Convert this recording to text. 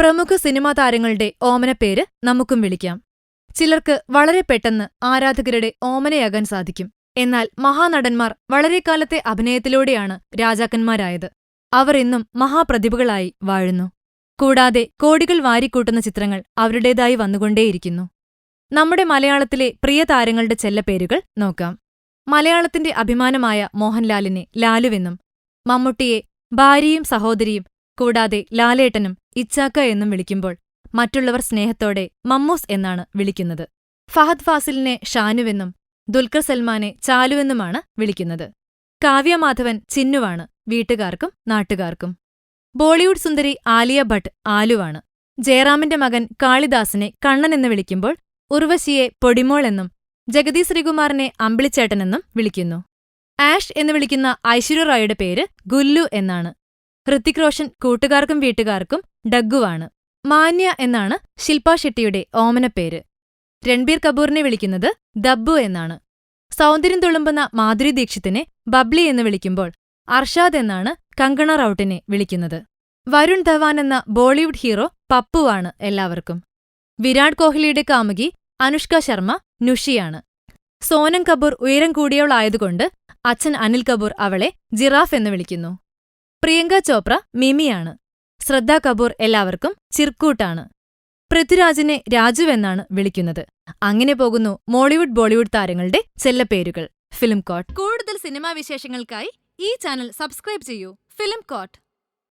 പ്രമുഖ സിനിമാ താരങ്ങളുടെ ഓമനപ്പേര് നമുക്കും വിളിക്കാം. ചിലർക്ക് വളരെ പെട്ടെന്ന് ആരാധകരുടെ ഓമനയാകാൻ സാധിക്കും. എന്നാൽ മഹാനടന്മാർ വളരെക്കാലത്തെ അഭിനയത്തിലൂടെയാണ് രാജാക്കന്മാരായത്. അവർ ഇന്നും മഹാപ്രതിഭകളായി വാഴുന്നു. കൂടാതെ കോടികൾ വാരിക്കൂട്ടുന്ന ചിത്രങ്ങൾ അവരുടേതായി വന്നുകൊണ്ടേയിരിക്കുന്നു. നമ്മുടെ മലയാളത്തിലെ പ്രിയ താരങ്ങളുടെ ചെല്ലപ്പേരുകൾ നോക്കാം. മലയാളത്തിന്റെ അഭിമാനമായ മോഹൻലാലിനെ ലാലുവെന്നും മമ്മൂട്ടിയെ ഭാര്യയും സഹോദരിയും കൂടാതെ ലാലേട്ടനും ഇച്ചാക്ക എന്നും വിളിക്കുമ്പോൾ മറ്റുള്ളവർ സ്നേഹത്തോടെ മമ്മൂസ് എന്നാണ് വിളിക്കുന്നത്. ഫഹദ് ഫാസിലിനെ ഷാനുവെന്നും ദുൽഖർ സൽമാനെ ചാലുവെന്നുമാണ് വിളിക്കുന്നത്. കാവ്യമാധവൻ ചിന്നുവാണ് വീട്ടുകാർക്കും നാട്ടുകാർക്കും. ബോളിവുഡ് സുന്ദരി ആലിയ ഭട്ട് ആലുവാണ്. ജയറാമിന്റെ മകൻ കാളിദാസിനെ കണ്ണനെന്ന് വിളിക്കുമ്പോൾ ഉർവശിയെ പൊടിമോൾ എന്നും ജഗതി ശ്രീകുമാറിനെ അമ്പിളിച്ചേട്ടനെന്നും വിളിക്കുന്നു. ആഷ് എന്ന് വിളിക്കുന്ന ഐശ്വര്യ റായുടെ പേര് ഗുല്ലു എന്നാണ്. ഹൃത്തിക് റോഷൻ കൂട്ടുകാർക്കും വീട്ടുകാർക്കും ഡഗ്ഗുവാണ്. മാന്യ എന്നാണ് ശില്പ ഷെട്ടിയുടെ ഓമനപ്പേര്. രൺബീർ കപൂറിനെ വിളിക്കുന്നത് ദബ്ബു എന്നാണ്. സൗന്ദര്യം തുളുമ്പുന്ന മാധുരി ദീക്ഷിത്തിനെ ബബ്ലി എന്ന് വിളിക്കുമ്പോൾ അർഷാദ് എന്നാണ് കങ്കണ റൌട്ടിനെ വിളിക്കുന്നത്. വരുൺ ധവാൻ എന്ന ബോളിവുഡ് ഹീറോ പപ്പുവാണ് എല്ലാവർക്കും. വിരാട് കോഹ്ലിയുടെ കാമുകി അനുഷ്ക ശർമ്മ നുഷിയാണ്. സോനം കപൂർ ഉയരം കൂടിയവളായതുകൊണ്ട് അച്ഛൻ അനിൽ കപൂർ അവളെ ജിറാഫ് എന്ന് വിളിക്കുന്നു. പ്രിയങ്ക ചോപ്ര മിമിയാണ്. ശ്രദ്ധ കപൂർ എല്ലാവർക്കും ചിർക്കൂട്ടാണ്. പൃഥ്വിരാജിനെ രാജുവെന്നാണ് വിളിക്കുന്നത്. അങ്ങനെ പോകുന്നു മോളിവുഡ് ബോളിവുഡ് താരങ്ങളുടെ ചെല്ലപ്പേരുകൾ. Film coat. കൂടുതൽ സിനിമാ വിശേഷങ്ങൾക്കായി ഈ ചാനൽ സബ്സ്ക്രൈബ് ചെയ്യൂ. Film coat.